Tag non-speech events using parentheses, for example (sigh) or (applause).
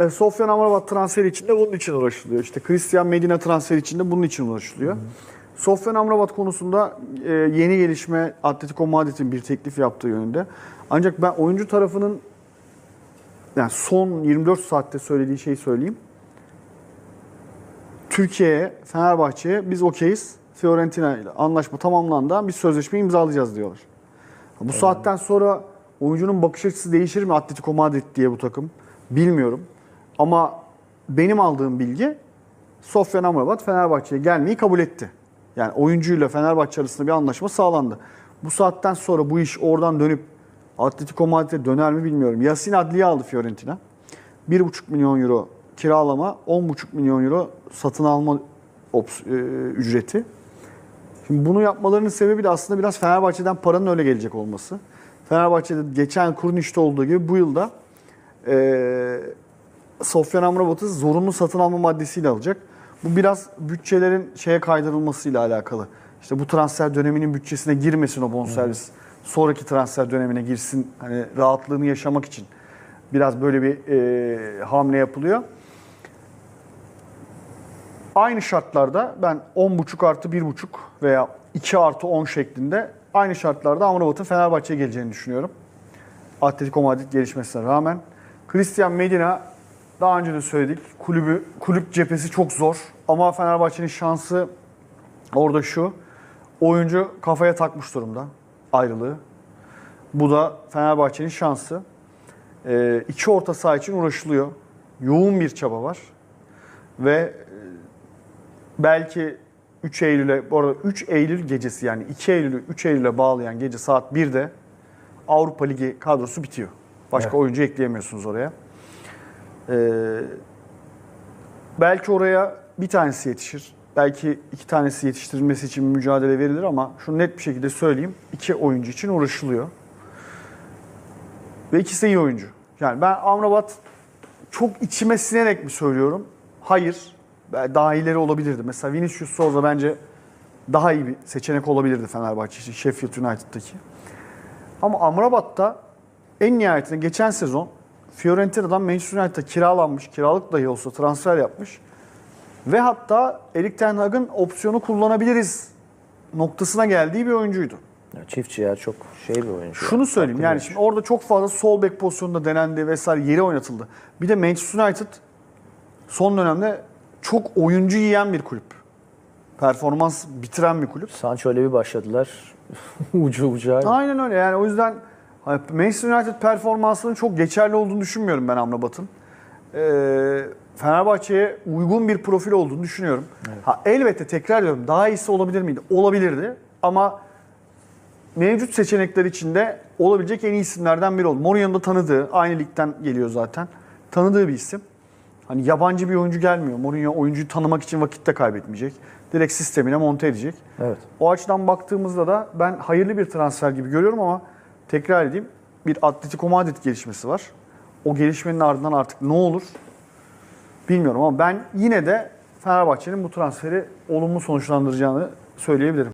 E, Sofyan Amrabat transferi için de bunun için uğraşılıyor. İşte Christian Medina transferi için de bunun için uğraşılıyor. Sofyan Amrabat konusunda e, yeni gelişme Atletico Madrid'in bir teklif yaptığı yönünde. Ancak ben oyuncu tarafının yani son 24 saatte söylediği şeyi söyleyeyim. Türkiye'ye, Fenerbahçe'ye biz okeyiz. Fiorentina ile anlaşma tamamlandı. Biz sözleşme imzalayacağız diyorlar. Bu saatten sonra oyuncunun bakış açısı değişir mi Atletico Madrid diye bu takım? Bilmiyorum. Ama benim aldığım bilgi Sofyan Amrabat Fenerbahçe'ye gelmeyi kabul etti. Yani oyuncuyla Fenerbahçe arasında bir anlaşma sağlandı. Bu saatten sonra bu iş oradan dönüp Atletico Madrid'e döner mi bilmiyorum. Yasin Adli'yi aldı Fiorentina. 1,5 milyon euro kiralama, 10,5 milyon euro satın alma ops- e, ücreti. Şimdi bunu yapmalarının sebebi de aslında biraz Fenerbahçe'den paranın öyle gelecek olması. Fenerbahçe'de geçen Kuruniş'te olduğu gibi bu yılda e, Sofyan Amrabat'ı zorunlu satın alma maddesiyle alacak. Bu biraz bütçelerin şeye kaydırılmasıyla alakalı. İşte bu transfer döneminin bütçesine girmesin o bonservis. Sonraki transfer dönemine girsin. Hani rahatlığını yaşamak için biraz böyle bir e, hamle yapılıyor. Aynı şartlarda ben 10.5 artı 1.5 veya 2 artı 10 şeklinde aynı şartlarda Amrabat'ın Fenerbahçe'ye geleceğini düşünüyorum. Atletico Madrid gelişmesine rağmen. Christian Medina daha önce de söyledik. Kulübü, kulüp cephesi çok zor. Ama Fenerbahçe'nin şansı orada şu. Oyuncu kafaya takmış durumda ayrılığı. Bu da Fenerbahçe'nin şansı. Ee, iki orta saha için uğraşılıyor. Yoğun bir çaba var. Ve e, belki 3 Eylül'e, bu arada 3 Eylül gecesi yani 2 Eylül'ü 3 Eylül'e bağlayan gece saat 1'de Avrupa Ligi kadrosu bitiyor. Başka Evet. oyuncu ekleyemiyorsunuz oraya. Ee, belki oraya bir tanesi yetişir. Belki iki tanesi yetiştirilmesi için mücadele verilir ama şunu net bir şekilde söyleyeyim. iki oyuncu için uğraşılıyor. Ve ikisi de iyi oyuncu. Yani ben Amrabat çok içime sinerek mi söylüyorum? Hayır. Daha iyileri olabilirdi. Mesela Vinicius Souza bence daha iyi bir seçenek olabilirdi Fenerbahçe için. Sheffield United'daki. Ama Amrabat da en nihayetinde geçen sezon Fiorentina'dan Manchester United'a kiralanmış, kiralık dahi olsa transfer yapmış. Ve hatta Erik Ten Hag'ın opsiyonu kullanabiliriz noktasına geldiği bir oyuncuydu. Ya Çiftçi ya çok şey bir oyuncu. Şunu söyleyeyim Farklı yani oyuncu. şimdi orada çok fazla sol bek pozisyonunda denendi vesaire yeri oynatıldı. Bir de Manchester United son dönemde çok oyuncu yiyen bir kulüp. Performans bitiren bir kulüp. Sancho ile bir başladılar. (laughs) ucu ucağı. Aynen öyle yani o yüzden Manchester United performansının çok geçerli olduğunu düşünmüyorum ben Amrabat'ın. Ee, Fenerbahçe'ye uygun bir profil olduğunu düşünüyorum. Ha elbette tekrar ediyorum daha iyisi olabilir miydi? Olabilirdi ama mevcut seçenekler içinde olabilecek en iyi isimlerden biri oldu. Mourinho'nun da tanıdığı, aynı ligden geliyor zaten. Tanıdığı bir isim. Hani yabancı bir oyuncu gelmiyor. Mourinho oyuncuyu tanımak için vakit de kaybetmeyecek. Direkt sistemine monte edecek. Evet. O açıdan baktığımızda da ben hayırlı bir transfer gibi görüyorum ama tekrar edeyim bir Atletico Madrid gelişmesi var. O gelişmenin ardından artık ne olur bilmiyorum ama ben yine de Fenerbahçe'nin bu transferi olumlu sonuçlandıracağını söyleyebilirim.